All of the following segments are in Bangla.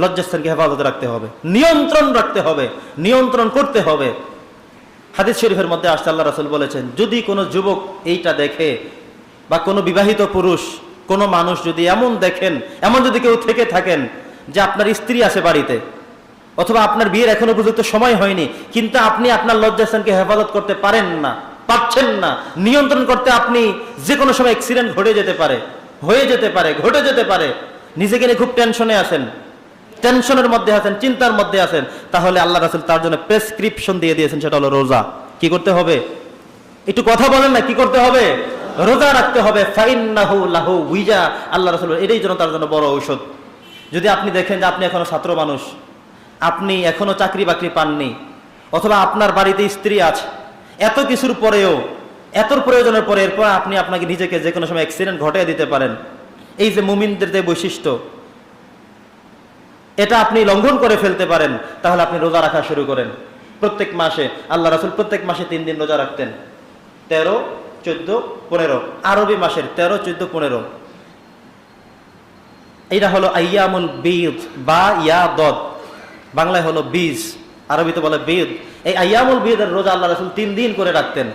লজ্জাস্থানকে হেফাজতে রাখতে হবে, নিয়ন্ত্রণ রাখতে হবে, নিয়ন্ত্রণ করতে হবে। হাদিস শরীফের মধ্যে আসতে আল্লাহ রাসুল বলেছেন, যদি কোনো যুবক এইটা দেখে বা কোনো বিবাহিত পুরুষ, কোনো মানুষ যদি এমন দেখেন, এমন যদি কেউ থেকে থাকেন যে আপনার স্ত্রী আছে বাড়িতে, অথবা আপনার বিয়ের এখনও পর্যন্ত সময় হয়নি, কিন্তু আপনি আপনার লজ্জাস্থানকে হেফাজত করতে পারেন না, পারছেন না, নিয়ন্ত্রণ করতে আপনি যে কোনো সময় অ্যাক্সিডেন্ট ঘটে যেতে পারে, হয়ে যেতে পারে, ঘটে যেতে পারে, নিজেকে নিয়ে খুব টেনশনে আছেন। টেনশনের মধ্যে আছেন, চিন্তার মধ্যে আছেন, তাহলে আল্লাহ রাসুল তার জন্য প্রেসক্রিপশন দিয়ে দিয়েছেন, সেটা হলো রোজা। কি করতে হবে? একটু কথা বলেন না, কি করতে হবে? রোজা রাখতে হবে। ফাইন্নাহু লাহু উইজা। আল্লাহ রাসুল এটাই জন্য তার জন্য বড় ঔষধ। যদি আপনি দেখেন যে আপনি এখনও ছাত্র মানুষ, আপনি এখনও চাকরি বাকরি পাননি, অথবা আপনার বাড়িতে স্ত্রী আছে, এত কিছুর পরেও এত প্রয়োজনের পরে এরপর আপনি আপনাকে নিজেকে যে কোনো সময় অ্যাক্সিডেন্ট ঘটিয়ে দিতে পারেন। এই যে মুমিনদের যে বৈশিষ্ট্য এটা আপনি লঙ্ঘন করে ফেলতে পারেন, তাহলে আপনি রোজা রাখা শুরু করেন। প্রত্যেক মাসে, আল্লাহ রাসুল প্রত্যেক মাসে তিন দিন রোজা রাখতেন। তেরো, চোদ্দ, পনেরো। আরবি মাসের তেরো, চোদ্দ, পনেরো। এইটা হলো আইয়ামুল বিদ, বা ইয়া দদ। বাংলায় হলো বীজ, আরবিতে বলে বিদ। এই আইয়ামুল বিদের রোজা আল্লাহ রাসুল তিন দিন করে রাখতেন।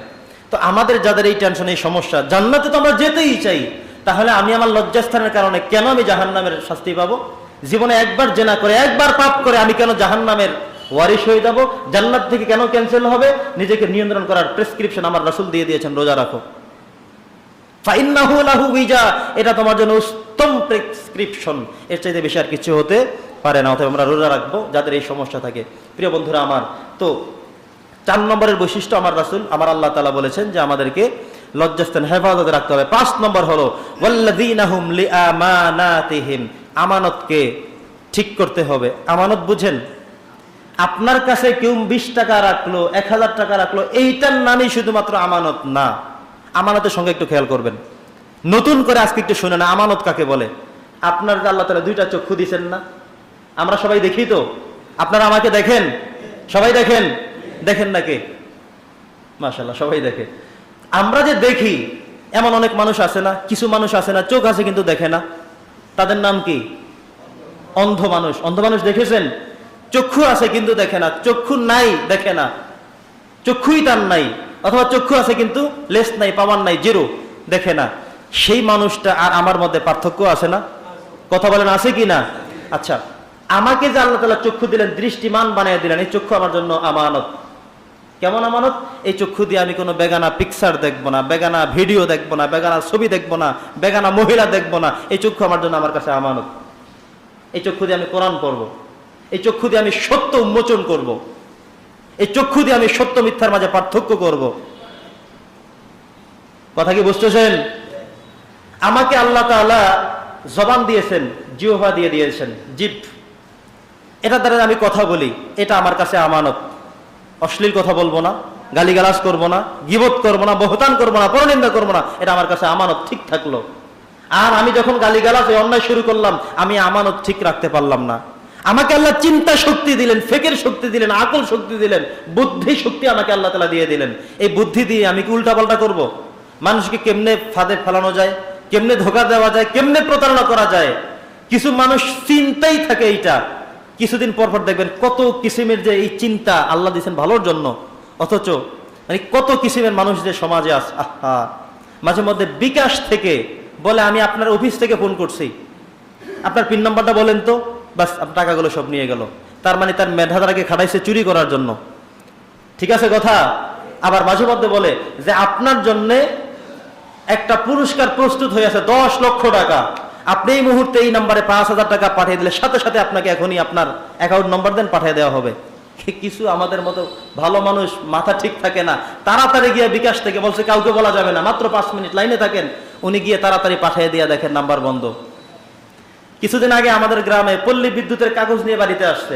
তো আমাদের যাদের এই টেনশন এই সমস্যা, জান্নাতে তো আমরা যেতেই চাই। তাহলে আমি আমার লজ্জাস্থানের কারণে কেন আমি জাহান্নামের শাস্তি পাবো? জীবনে একবার জেনা করে, একবার পাপ করে আমি কেন জাহান্নামের ওয়ারিশ হয়ে যাব? জান্নাত থেকে কেন ক্যান্সেল হবে? নিজেকে নিয়ন্ত্রণ করার প্রেসক্রিপশন আমার রাসুল দিয়ে দিয়েছেন, রোজা রাখো। এটা তোমার জন্য উত্তম প্রেসক্রিপশন এর চাইতে বেশি আর কিছু হতে পারে না অথবা আমরা রোজা রাখব, যাদের এই সমস্যা থাকে। প্রিয় বন্ধুরা আমার, তো চার নম্বরের বৈশিষ্ট্য আমার রাসুল, আমার আল্লাহ তালা বলেছেন যে আমাদেরকে লজ্জাস্থান হেফাজতে রাখতে হবে। পাঁচ নম্বর হলো আমানতকে ঠিক করতে হবে। আমানত বুঝেন? আপনার কাছে কেউ বিশ টাকা রাখল, এক হাজার টাকা রাখল, এইটার নামই শুধুমাত্র আমানত না। আমানতের সঙ্গে একটু খেয়াল করবেন। নতুন করে আজকে একটু শুনে না আমানত কাকে বলে? আপনার আল্লাহ তালা দুইটা চক্ষু দিছেন না? আমরা সবাই দেখি তো? আপনারা আমাকে দেখেন? সবাই দেখেন? দেখেন নাকি মাশাল্লাহ সবাই দেখে। আমরা যে দেখি, এমন অনেক মানুষ আছে না? কিছু মানুষ আছে না? চোখ আছে কিন্তু দেখে না। তাদের নাম কি? অন্ধ মানুষ। অন্ধ মানুষ দেখেছেন? চক্ষু আছে কিন্তু দেখে না। চক্ষু নাই, দেখে না। চক্ষুই তার নাই, অথবা চক্ষু আছে কিন্তু লেস নাই, পাওয়ার নাই, জিরো, দেখে না। সেই মানুষটা আর আমার মধ্যে পার্থক্য আছে না? কথা বলেন, আছে কি না? আচ্ছা আমাকে যে আল্লাহ তালা চক্ষু দিলেন, দৃষ্টিমান বানিয়ে দিলেন, এই চক্ষু আমার জন্য আমানত। কেমন আমানত? এই চক্ষু দিয়ে আমি কোনো বেগানা পিকচার দেখব না, বেগানা ভিডিও দেখব না, বেগানা ছবি দেখব না, বেগানা মহিলা দেখব না। এই চক্ষু আমার জন্য আমার কাছে আমানত। এই চক্ষু দিয়ে আমি কোরআন পড়ব। এই চক্ষু দিয়ে আমি সত্য উন্মোচন করব। এই চক্ষু দিয়ে আমি সত্য মিথ্যার মাঝে পার্থক্য করব। কথা কি বুঝতেছেন? আমাকে আল্লাহ তাআলা জবান দিয়েছেন জিওভা দিয়ে দিয়েছেন, জিপ। এটা দ্বারা আমি কথা বলি, এটা আমার কাছে আমানত। অশ্লীল কথা বলব না, গালিগালাজ করব না, গিবত করব না, বহতান করব না, পরনিন্দা করব না, এটা আমার কাছে আমানত ঠিক থাকল। আর আমি যখন গালিগালাজ এই অন্যায় শুরু করলাম, আমি আমানত ঠিক রাখতে পারলাম না। আমাকে আল্লাহ চিন্তা শক্তি দিলেন, ফেকের শক্তি দিলেন, আকল শক্তি দিলেন, বুদ্ধি শক্তি আমাকে আল্লাহ তালা দিয়ে দিলেন। এই বুদ্ধি দিয়ে আমি কি উল্টাপাল্টা করব? মানুষকে কেমনে ফাঁদে ফেলানো যায়? কেমনে ধোকা দেওয়া যায়? কেমনে প্রতারণা করা যায়? কিছু মানুষ চিন্তাই থাকে এইটা। কিছুদিন পর পর দেখবেন কত কিসিমের যে এই চিন্তা আল্লাহ দিয়েছেন ভালোর জন্য। অথচ মানে কত কিসিমের মানুষ যে সমাজে আস, আহা, মাঝে মধ্যে বিকাশ থেকে বলে, আমি আপনার অফিস থেকে ফোন করছি। আপনার পিন নাম্বারটা বলেন তো, বাস টাকাগুলো সব নিয়ে গেল। তার মানে তার মেধাধারাকে খাটাইছে চুরি করার জন্য। ঠিক আছে কথা? আবার মাঝে মধ্যে বলে যে, আপনার জন্যে একটা পুরস্কার প্রস্তুত হয়ে আছে দশ লক্ষ টাকা। আপনি এই মুহূর্তে এই নাম্বারে পাঁচ হাজার টাকা পাঠিয়ে দিলে সাথে সাথে আপনাকে এখনই আপনার অ্যাকাউন্ট নম্বর দেন, পাঠিয়ে দেওয়া হবে। কিছু আমাদের মতো ভালো মানুষ মাথা ঠিক থাকে না, তাড়াতাড়ি গিয়ে বিকাশ থেকে বলছে, কাউকে বলা যাবে না, মাত্র পাঁচ মিনিট লাইনে থাকেন, উনি গিয়ে তাড়াতাড়ি পাঠিয়ে দিয়ে দেখেন নাম্বার বন্ধ। কিছুদিন আগে আমাদের গ্রামে পল্লী বিদ্যুতের কাগজ নিয়ে বাড়িতে আসছে।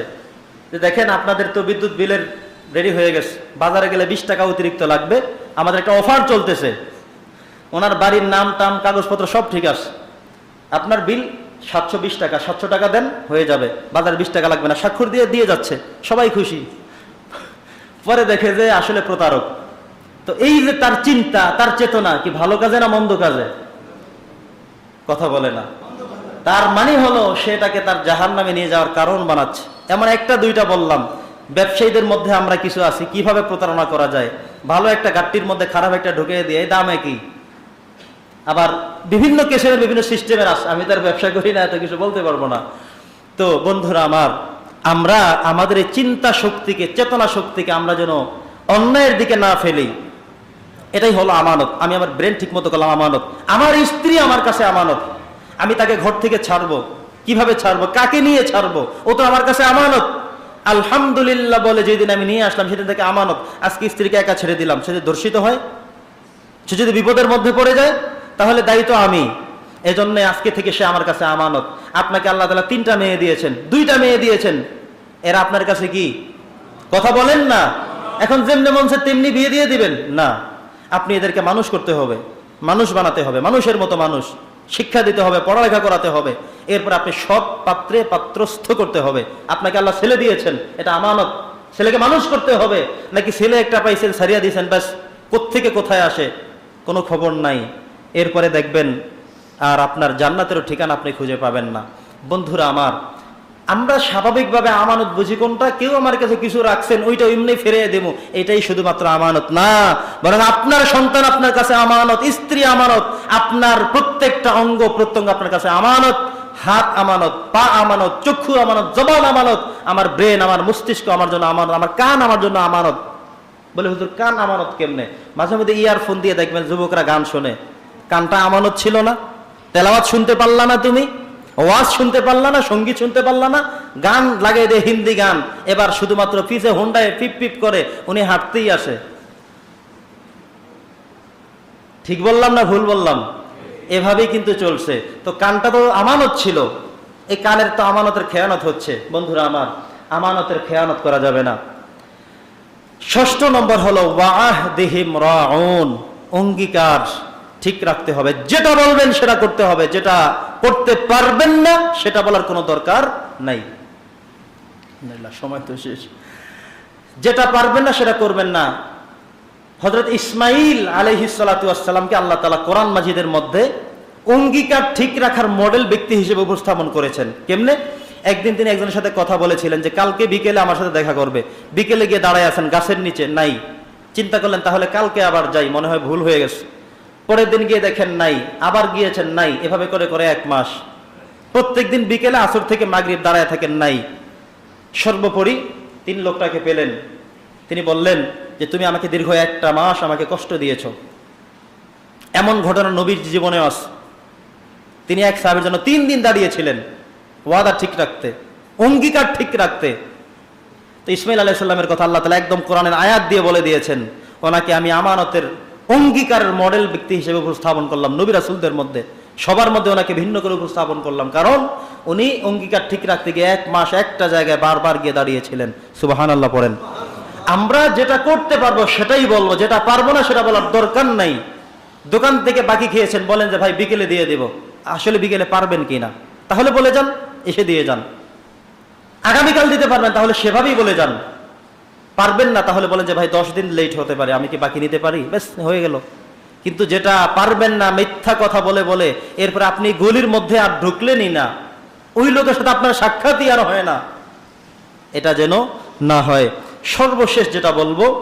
যে দেখেন, আপনাদের তো বিদ্যুৎ বিলের রেডি হয়ে গেছে, বাজারে গেলে বিশ টাকা অতিরিক্ত লাগবে, আমাদের একটা অফার চলতেছে। ওনার বাড়ির নাম, টাম, কাগজপত্র সব ঠিক আছে। আপনার বিল সাতশো বিশ টাকা, সাতশো টাকা দেন, হয়ে যাবে। বাজার বিশ টাকা লাগবে না, স্বাক্ষর দিয়ে দিয়ে যাচ্ছে, সবাই খুশি। পরে দেখে যে আসলে প্রতারক। তো এই যে তার চিন্তা, তার চেতনা, কি ভালো কাজে না মন্দ কাজে? কথা বলে না। তার মানে হলো সেটাকে তার জাহান নামে নিয়ে যাওয়ার কারণ বানাচ্ছে। এমন একটা দুইটা বললাম। ব্যবসায়ীদের মধ্যে আমরা কিছু আছি, কীভাবে প্রতারণা করা যায়? ভালো একটা গাট্টির মধ্যে খারাপ একটা ঢুকিয়ে দিয়ে, দাম কি আবার বিভিন্ন কেসের বিভিন্ন সিস্টেমের আছে আমি তার ব্যবসা করি না, এত কিছু বলতে পারব না। তো বন্ধুরা আমার, আমরা আমাদের এই চিন্তা শক্তিকে, চেতনা শক্তিকে আমরা যেন অন্যায়ের দিকে না ফেলি, এটাই হলো আমানত। আমি আমার ব্রেন ঠিক মতো করলাম আমানত। আমার স্ত্রী আমার কাছে আমানত। আমি তাকে ঘর থেকে ছাড়বো। কীভাবে ছাড়বো? কাকে নিয়ে ছাড়বো? ও তো আমার কাছে আমানত। আলহামদুলিল্লাহ বলে যেদিন আমি নিয়ে আসলাম, সেদিন থেকে আমানত। আজকে স্ত্রীকে একা ছেড়ে দিলাম। সে যদি ধর্ষিত হয়, সে যদি বিপদের মধ্যে পড়ে যায় তাহলে দায়িত্ব আমি। এজন্য আজকে থেকে সে আমার কাছে আমানত। আপনাকে আল্লাহ তালা তিনটা মেয়ে দিয়েছেন, দুইটা মেয়ে দিয়েছেন। এরা আপনার কাছে কি? কথা বলেন না। এখন যেমনি মন তেমনি বিয়ে দিয়ে দিবেন। না, আপনি এদেরকে মানুষ করতে হবে, মানুষ বানাতে হবে, মানুষের মতো মানুষ। শিক্ষা দিতে হবে, পড়ালেখা করাতে হবে। এরপর আপনি সব পাত্রে পাত্রস্থ করতে হবে। আপনাকে আল্লাহ ছেলে দিয়েছেন, এটা আমানত। ছেলেকে মানুষ করতে হবে। নাকি ছেলে একটা পাইছেন, সারিয়া দিয়েছেন, ব্যাস, কোত্থেকে কোথায় আসে? কোনো খবর নাই। এরপরে দেখবেন, আর আপনার জান্নাতেরও ঠিকানা আপনি খুঁজে পাবেন না। বন্ধুরা আমার, আমরা স্বাভাবিকভাবে আমানত বুঝি কোনটা? কেউ আমার কাছে কিছু রাখছেন, ওইটা এমনি ফিরিয়ে দেবো। এটাই শুধুমাত্র আমানত, না। বরং আপনার সন্তান আপনার কাছে আমানত, স্ত্রী আমানত, আপনার প্রত্যেকটা অঙ্গ প্রত্যঙ্গ আপনার কাছে আমানত, হাত আমানত, পা আমানত, চক্ষু আমানত, জবান আমানত, আমার ব্রেন, আমার মস্তিষ্ক আমার জন্য আমানত, আমার কান আমার জন্য আমানত। বলে হুজুর, কান আমানত কেমনে? মাঝে মধ্যে ইয়ারফোন দিয়ে দেখবেন যুবকরা গান শোনে। কানটা আমানত ছিল না, তেলাওয়াত শুনতে পারলা না তুমি, ওয়াজ শুনতে পারলা না, সংগীত শুনতে পারলা না, গান লাগিয়ে দেয় হিন্দি গান। এবার শুধুমাত্র পিছে হোন্ডায় পিপ পিপ করে উনি হাঁটতেই আসে। ঠিক বললাম না ভুল বললাম? এভাবেই কিন্তু চলছে। তো কানটা তো আমানত ছিল। এই কানের তো আমানতের খেয়ানত হচ্ছে। বন্ধুরা আমার, আমানতের খেয়ানত করা যাবে না। ষষ্ঠ নম্বর হলো, ওয়াহ দেহিম রাউন, অঙ্গীকার। ঠিক রাখতে হবে। যেটা বলবেন সেটা করতে হবে। যেটা করতে পারবেন না, সেটা বলার কোনো দরকার নাই। সময় তো শেষ। যেটা পারবেন না, সেটা করবেন না। হজরত ইসমাইল আলহিসাল্লামকে আল্লাহ তালা কোরআন মাজিদের মধ্যে অঙ্গীকার ঠিক রাখার মডেল ব্যক্তি হিসেবে উপস্থাপন করেছেন। কেমনে? একদিন তিনি একজনের সাথে কথা বলেছিলেন যে, কালকে বিকেলে আমার সাথে দেখা করবে। বিকেলে গিয়ে দাঁড়ায় আছেন গাছের নিচে, নাই। চিন্তা করলেন, তাহলে কালকে আবার যাই, মনে হয় ভুল হয়ে গেছে। পরের দিন গিয়ে দেখেন নাই, আবার গিয়েছেন নাই, এভাবে করে করে এক মাস। প্রত্যেকদিন বিকেলে আসর থেকে মাগরিব দাঁড়ায় থাকেন নাই। সর্বোপরি তিন লোকটাকে পেলেন। তিনি বললেন যে, তুমি আমাকে দীর্ঘ একটা মাস আমাকে কষ্ট দিয়েছ। এমন ঘটনা নবীর জীবনে আস তিনি এক সাহেবের জন্য তিন দিন দাঁড়িয়েছিলেন, ওয়াদা ঠিক রাখতে, অঙ্গীকার ঠিক রাখতে। তো ইসমাইল আলাইসাল্লামের কথা আল্লাহ তালা একদম কোরআনের আয়াত দিয়ে বলে দিয়েছেন, ওনাকে আমি আমানতের অঙ্গীকারের মডেল ব্যক্তি হিসেবে উপস্থাপন করলাম, নবী রাসুলদের মধ্যে। সবার মধ্যে ওনাকে ভিন্ন করে উপস্থাপন করলাম, কারণ উনি অঙ্গীকার ঠিক রাখতে গিয়ে এক মাস একটা জায়গায় বারবার গিয়ে দাঁড়িয়েছিলেন। সুবাহান আল্লাহ পড়েন। আমরা যেটা করতে পারব সেটাই বলব, যেটা পারব না সেটা বলার দরকার নাই। দোকান থেকে বাকি খেয়েছেন, বলেন যে, ভাই, বিকেলে দিয়ে দেব। আসলে বিকেলে পারবেন কি না? তাহলে বলে যান, এসে দিয়ে যান। আগামীকাল দিতে পারবেন, তাহলে সেভাবেই বলে যান। পারবেন না, তাহলে বলেন যে, ভাই, দশ দিন লেট হতে পারে, আমি কি বাকি নিতে পারি? বেশ হয়ে গেল। কিন্তু যেটা পারবেন না, মিথ্যা কথা বলে বলে, এরপর আপনি গলির মধ্যে আর ঢুকলেনই না। ওই লোকের সাথে আপনার সাক্ষাৎই আর হয় না। এটা যেন না হয়। সর্বশেষ যেটা বলব,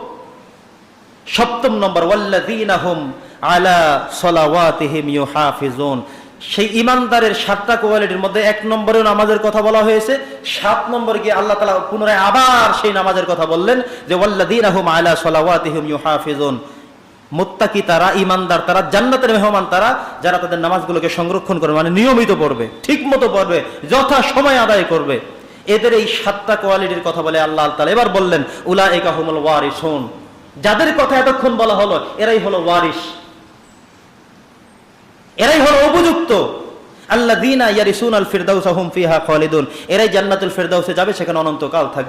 সপ্তম নম্বর, ওয়াল্লাযীনা হুম আলা সলাওয়াতিহিম ইউহাফিজুন। সেই ইমানদারের সাতটা কোয়ালিটির মধ্যে এক নম্বরে নামাজের কথা বলা হয়েছে, সাত নম্বর গিয়ে আল্লাহ তালা পুনরায় আবার সেই নামাজের কথা বললেন যে, ওয়াল্লাযীনা হুম আলা সলাওয়াতিহিম ইউহাফিজুন। মুত্তাকি তারা, ইমানদার তারা, জান্নাতের মেহমান তারা, যারা তাদের নামাজগুলোকে সংরক্ষণ করবে মানে নিয়মিত পড়বে ঠিক মতো পড়বে, যথা সময় আদায় করবে। এদের এই সাতটা কোয়ালিটির কথা বলে আল্লাহ তালা এবার বললেন উলা একাহুমুল ওয়ারিস যাদের কথা এতক্ষণ বলা হলো, এরাই হলো ওয়ারিস। এরাই হলো উপযুক্ত। আল্লাহ দিনা ইয়ারিসুন আল ফিরদাউস হুম ফিহা খালিদুন। এরাই জান্নাতুল ফিরদাউসে যাবে, সেখানে অনন্তকাল থাকবে।